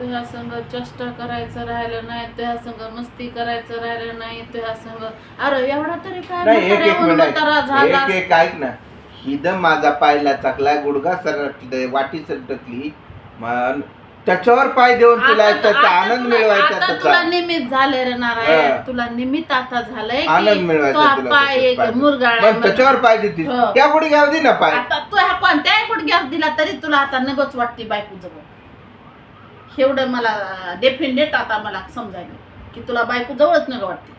तुझ्या संग चेष्टा करायचं राहिलं नाही तुझ्या संग मस्ती करायचं राहिलं नाही तुझ्या संग अरे एवढा तरी काय नाही एक एक म्हाताऱ्याहून म्हातारा मिनिट झाला एक एक ऐक ना. हिदम माझा पायला चाकला गुडघा सरकले वाटी सरटकली मग त्याच्यावर पाय देऊन तुला आता- त्याचा आता आनंद तुला- मिळवायचा आता त्याचा. तुला निमित्त झाले रे नारायण. हा. तुला निमित्त आता झालंय आनंद की मिळवायचा तो तुला पाय त्याच्यात एक पाय. मुरगाळा मग त्याच्यावर पाय देतील हो. त्या गुडघ्यावर दे ना पाय. आता तू ह्या कोणत्याही गुडघ्यास दिला तरी तुला आता नगच वाटते बायको जवळ एवढं मला डेफिनेट आता मला समजायला. की तुला बायको जवळच नका वाटते.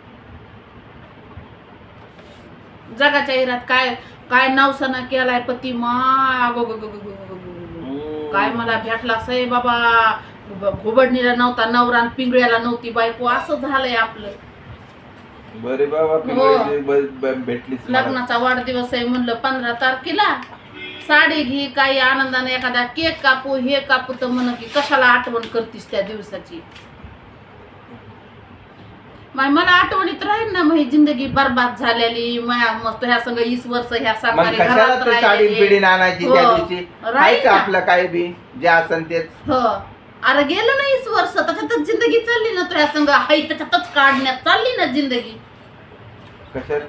जगाच्या हिरात काय काय नावसाना केलाय पती मा गो हो. काय मला भेटला सय बाबा. घोबडणीला नव्हता नवरान पिंगळ्याला नव्हती बायको. असं झालंय आपलं. बरे बाबा हो. भेटली लग्नाचा वाढदिवस आहे म्हणलं पंधरा तारखेला. साडी घे काही आनंदाने एखादा केक कापू हे कापू तर म्हण की कशाला आठवण करतीस त्या दिवसाची माय मला आठवणीत राहील ना मग ही जिंदगी बरबाद झालेली माया मस्त ह्या संग वीस वर्ष ह्या मग कशाला तू साडी. पिढी त्या हो. दिवशी. आपलं काय बी जे असन तेच हो अरे गेलं ना वीस वर्ष त्याच्यातच जिंदगी चालली ना तुझ्या संग हाय त्याच्यातच काढण्यात चालली ना जिंदगी कशात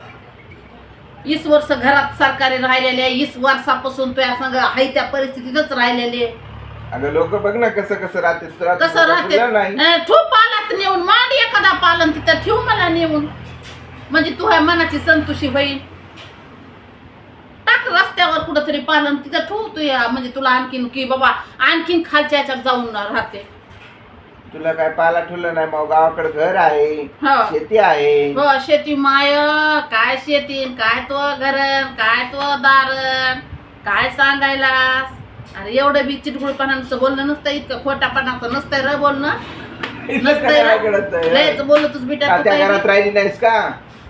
वीस वर्ष घरात सरकारी राहिलेले वीस वर्षापासून तुझ्या संग हाय त्या परिस्थितीतच राहिलेले. अगं लोक बघ ना कसं कसं राहते कसं राहते? अं, ठेव पालात नेऊन मांड एखादा पालन तिथं ठेव मला नेऊन. म्हणजे तू ह्या मनाची संतुशी होईल टाक रस्त्यावर कुठंतरी पालन तिथं ठेव तू या म्हणजे तुला आणखीन की बाबा आणखीन खालच्या ह्याच्यात जाऊन राहते. तुला काय पाला ठेवलं नाही? मग गावाकडे घर आहे हो. शेती आहे. हो शेती माय काय शेती काय तो घरण काय तो दारण काय सांगायला अरे एवढं बी चिटगुळपणाचं बोलणं नसतं इतकं खोटापणाचं नसतंय र बोलणं. नसतंय काय र. बोलतोस बेटा का त्या घरात. राहिली नाहीस का?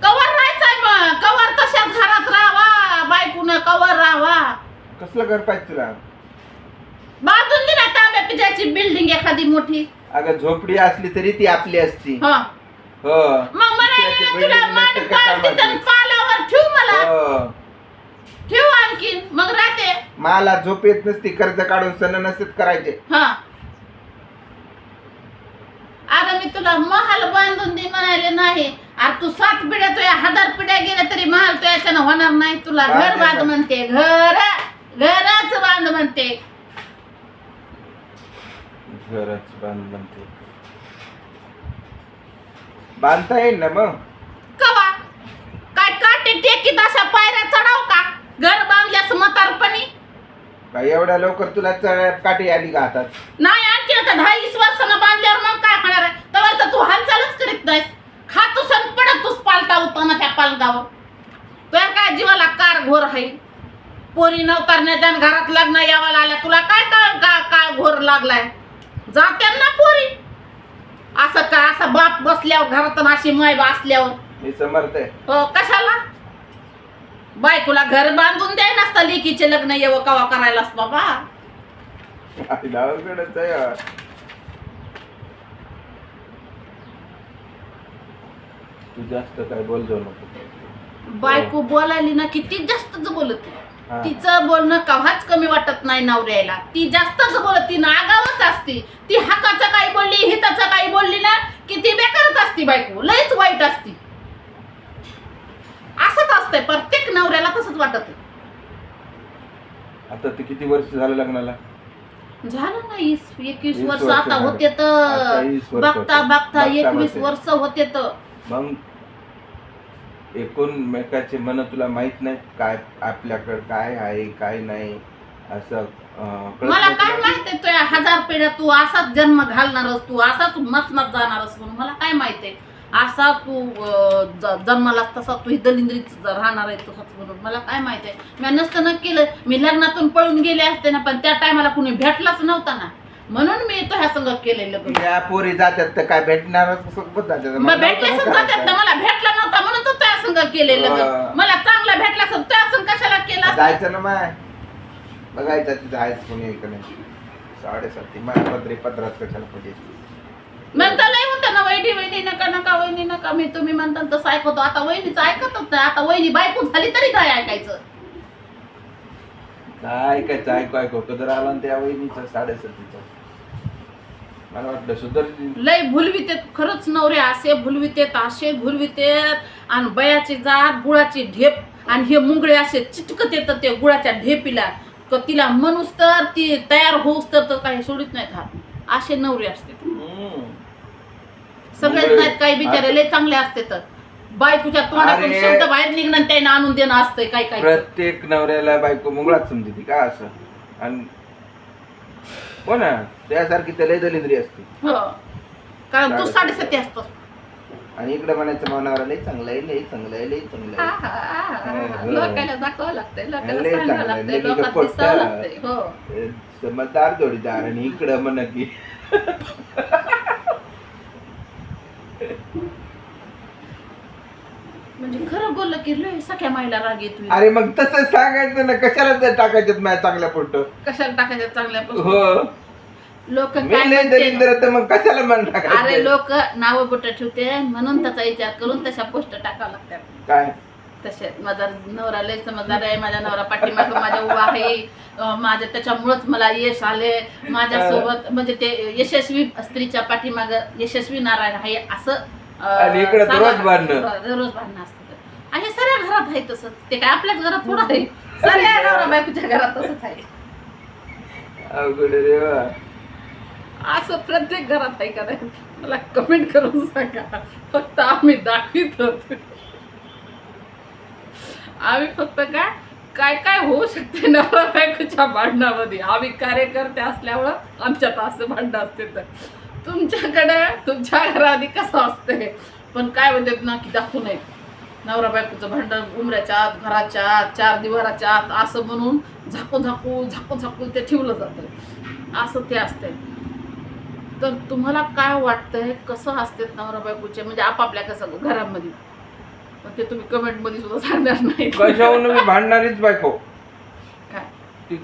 कवर राहायचंय मग कवर तशाच घरात राहावा बायकून कवर राहावा. कसलं घर पाहिजे तुला? बांधून दिला तांब्या पिठाची बिल्डिंग एखादी मोठी. अगं झोपडी असली तरी ती आपली असती. हा. हो. मग तुला मान पालावर ठेव मला? हो. ठेव आणखीन. मग राहते. मला झोप येत नसती कर्ज काढून सण नसत करायचे. हा. अरे मी तुला महाल बांधून दे म्हणाले नाही. अरे तू सात पिढ्या तुझ्या हजार पिढ्या गेल्या तरी महाल तुझ्या याच्यानं होणार नाही. तुला घर बांध. म्हणते घर. घरच बांध म्हणते. घरच बांध म्हणते बांधता येईल ना मग? कवा? काय काटे टेकीत अशा पायऱ्या चढाव का? घर बांधल्यास म्हातारपणी? काय एवढ्या लवकर तुला चढ- काठी आली का हातात? नाही आणखी आता दहा वीस वर्षानं बांधल्यावर मग काय होणार आहे? तर तर तू हालचालच करीत नाहीस. खातूस आणि पडतूस पालटा होताना त्या पालगावर. तुझ्या काय जीवाला कार घोर आहे पोरी नवतारण्याच्या आणि घरात लग्न यावाला आल्या तुला काय काय काय काय घोर लागलाय? जात्या ना पोरी. असं काय असा बाप बसल्यावर घरात अशी माय असल्यावर मी समर्थ आहे हो कशाला? बायकोला घर बांधून द्याय नसतं लेकीचे लग्न येव कवा करायलास बाबा? आईला अवघडच आहे यार. तू जास्त काय बोल जाऊ नको. बायको बोलायली ना किती जास्तच बोलत. तिचं बोलणं कव्हाच कमी वाटत नाही नवऱ्याला. ती जास्तच बोलत ती नागावच असते. ती हकाचं काही बोलली हिताचं काही बोलली ना की ती बेकारच असती बायको. लयच वाईट असती. असंच असतंय. प्रत्येक नवऱ्याला तसंच वाटत. आता ते किती वर्ष झालं लग्नाला? झालं ना वीस एकवीस वीस वर्ष. वर्ष आता झाले. होते आता तर वीस वर्ष बघता होते. बघता बघता एकवीस बघता. वर्ष होते तर मग एकूणमेकाचे मन तुला माहीत नाही काय आपल्याकडं काय आहे काय नाही असं अं, कळत मला नाही काय तुला? माहितीये तुझ्या हजार पिढ्या तू असाच जन्म घालणारस तू असाच मसनात जाणारस म्हणून मला काय माहितीये असा तू अं, ज- जन्मालास तसा तू दलिंद्रीच राहणार आहे तसंच म्हणून मला काय माहितीये मी नसतं न केलं मी लग्नातून पळून गेले असते ना पण त्या टायमाला कुणी भेटलाच नव्हता ना म्हणून मी तो ह्या संग केले लग्न त्या पोरी जातात तर काय भेटणार सोबत जातात मग मला नव्हतं ना. मला भेटला नव्हता म्हणून तो त्या संग केले लग्न हा. मला चांगला भेटला असं त्या संग कशाला केला? जायचं ना माय बघायचं तिथं आहेच कोणी नाही साडेसाती माय पदरी पदरात कशाला पाहिजे नंतर लय होतं ना वहिनी वहिनी नका नका वहिनी नका. मी तुम्ही म्हणता तसं ऐकतो आता वहिनीचं ऐकतच नाही. आता वहिनी बायको झाली तरी काय ऐकायचं? काय काय ऐकू ऐकू. कदर आला ना त्या वहिनीचा साडेसातीचा. मला वाटलं सुधर लय भुलवितेत खरंच नवरे असे भुलवितेत असे भुलवितेत आणि बयाची जात गुळाची ढेप आणि हे मुंगळे असे चिटकत येतात ते गुळाच्या ढेपीला क तिला म्हणूस तर ती तयार होऊस तर तर काही सोडित नाहीत हात असे नवरे असते. सगळेच. नाहीत काही बिचारे लय चांगले असते तर बायकोच्या तोंडातून अरे. शब्द बाहेर निघणं त्याने आणून देणं असतंय काय काय प्रत्येक नवऱ्याला बायको मुंगळाच समजते का असं आणि हो ना त्यासारखी तर लय दलिंद्री असते हो कारण तू साडेसाती. असतो आणि इकडे म्हणायचं मनावर लय चांगलं आहे लय चांगलं आहे लय चांगलं हा, आहे हा, हा, हा. हो. दाखवावं लागतंय लय सांगावं चांगलं, लागतंय लय लोकांना गप्पट. दिसावं लागतंय हो ए, समजदार जोडीदार आणि इकडं म्हण की म्हणजे खरं बोललं की लय सख्या माईला राग येतो अरे मग तसं सांगायचं ना कशाला ते टाकायचं माझ्या चांगल्या फोटो? कशाला टाकायचं चांगल्या हो. लोक मी काय लय म्हणते? तर मग कशाला मन अरे टाकायचं लोक नाव बोट ठेवते म्हणून त्याचा विचार करून तशा पोस्ट टाकावं लागतात. काय? तसे माझा नवरा लय समजदार आहे माझा नवरा पाठीमाग माझ्या उभा आहे. अं, माझ्या त्याच्यामुळंच मला यश आले माझ्यासोबत म्हणजे ते यशस्वी स्त्रीच्या पाठीमाग यशस्वी नारायण आहे असं आणि इकडं दररोज भांडणं. दररोज भांडणं असतं आणि सगळ्या घरात आहे तसं ते काय आपल्याच घरात थोडं आहे. सगळ्या नवरा बायकोच्या घरात तसंच आहे. अवघड रे वा. असं प्रत्येक घरात आहे का नाही? मला कमेंट करून सांगा. फक्त आम्ही दाखवित होतो. आम्ही फक्त काय काय काय होऊ शकते नवरा बायकोच्या भांडणामध्ये? आम्ही कार्यकर्ते असल्यामुळं आमच्यात असं भांडणं असते तर. तुमच्याकडे तुमच्या घराआधी कसं असते पण काय म्हणतात ना की दाखवू नये. नवरा बायकोचं भांडण उमऱ्याच्या आत घराच्या आत चार दिवाराच्या आत असं म्हणून झाकू झाकू झाकू झाकू ते ठेवलं जातं असं ते असते तर तुम्हाला काय वाटतंय कसं असते नवरा बायकोचे? म्हणजे आपापल्या कसं घरामध्ये? पण ते तुम्ही कमेंटमध्ये सुद्धा सांगणार नाही. कशाहून मी भांडणारीच बायको? काय?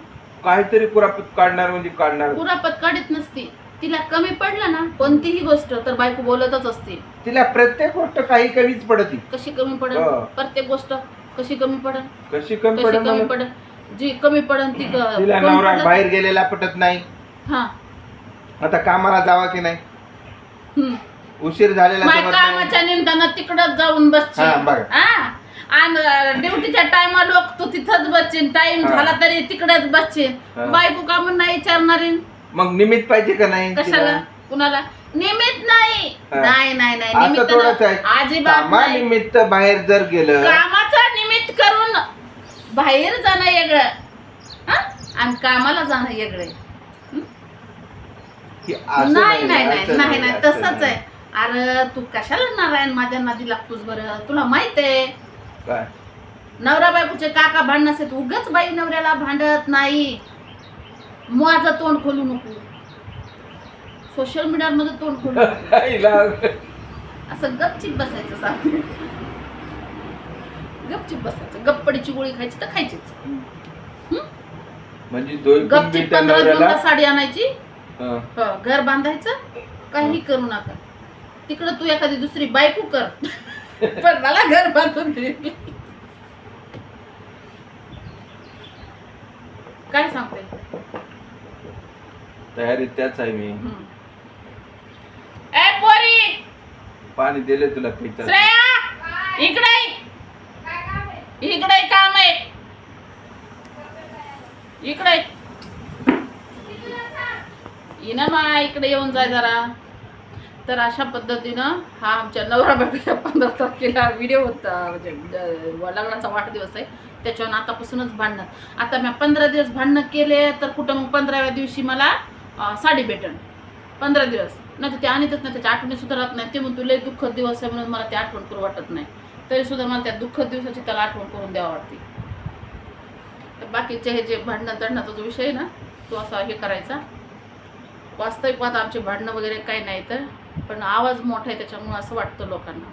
काहीतरी कुरापत काढणार म्हणजे काढणार. पुरापत काढत नसती. तिला कमी पडलं ना कोणतीही गोष्ट तर बायको बोलतच असते तिला प्रत्येक गोष्ट काही कमीच पडती कशी कमी पडेल हो. प्रत्येक गोष्ट कशी कमी पडेल कशी कमी कशी पडेल कमी? पडेल जी कमी पडेल ती क- तिला कमी नवरा पडेल. बाहेर गेलेला पटत नाही हा आता कामाला जावा की नाही हम्म. उशीर झालेला माय जमत नाही. कामाच्या निमित्तानं तिकडच जाऊन हा, बघा. हा आणि ड्युटीच्या टायमा लोक तू तिथंच बसशील टाइम हा. झाला तरी तिकडेच बसशील हा. बायको का म्हणून नाही विचारणारी मग निमित्त पाहिजे का नाही? कशाला? तिला? कुणाला? निमित्त नाही. हा. नाही नाही नाही. असं निमित्त थोडंच आहे. न- अजिबात नाही. कामानिमित्त बाहेर जर गेलं कामाचा निमित्त करून बाहेर जाणं वेगळं. हा? आणि कामाला जाणं वेगळं की असं नाही नाही नाही असं नाही नाही असं तसंच नाही. आहे. अरे तू कशाला नारायण माझ्या नादी लागतोस बरं? तुला माहीत आहे. काय? नवरा बायकोचे काका भांडण असेल उगाच बाई नवऱ्याला भांडत नाही. माझं तोंड खोलू नको. सोशल मीडियामध्ये तोंड खोलू नको. असं गपचिप बसायचं सांग गपचिप बसायचं. गप्पडीची गोळी खायची तर खायचीच. म्हणजे दोन गपचिप पंधरा नवऱ्याला जूनला साडी आणायची. हं. हो, घर बांधायचं. काही करू नका. तिकडं तू एखादी दुसरी बायको कर. पण मला घर बांधून दे. काय सांगते? तयारी त्याच आहे मी. ए पोरी! पाणी दिले तुला पिता श्रेया! इकडे ये. इकडे काम आहे. इकडे ये. ये ना मा इकडे येऊन जाय जरा. तर अशा पद्धतीनं हा आमच्या नवरा बायकोच्या पंधरा तारखेला व्हिडिओ होता. म्हणजे अं, लग्नाचा वाढदिवस आहे. त्याच्यावर आतापासूनच भांडणं. आता मी पंधरा दिवस भांडणं केले तर कुठं मग पंधराव्या दिवशी मला साडी भेटन. पंधरा दिवस. नाही तर ते आणतच नाही त्याच्या आठवणी सुद्धा राहत नाही ते म्हणून तुला दुःखद दिवस आहे म्हणून मला ते आठवण करू वाटत नाही. तरी सुद्धा मला त्या दुःखद दिवसाची त्याला आठवण करून द्यावं वाटते. तर बाकीचे हे जे भांडणं तडणाचा जो विषय आहे ना तो असा हे करायचा. वास्तविक पाहता आमचे भांडणं वगैरे काही नाही तर पण आवाज मोठा आहे त्याच्यामुळं असं वाटतं लोकांना.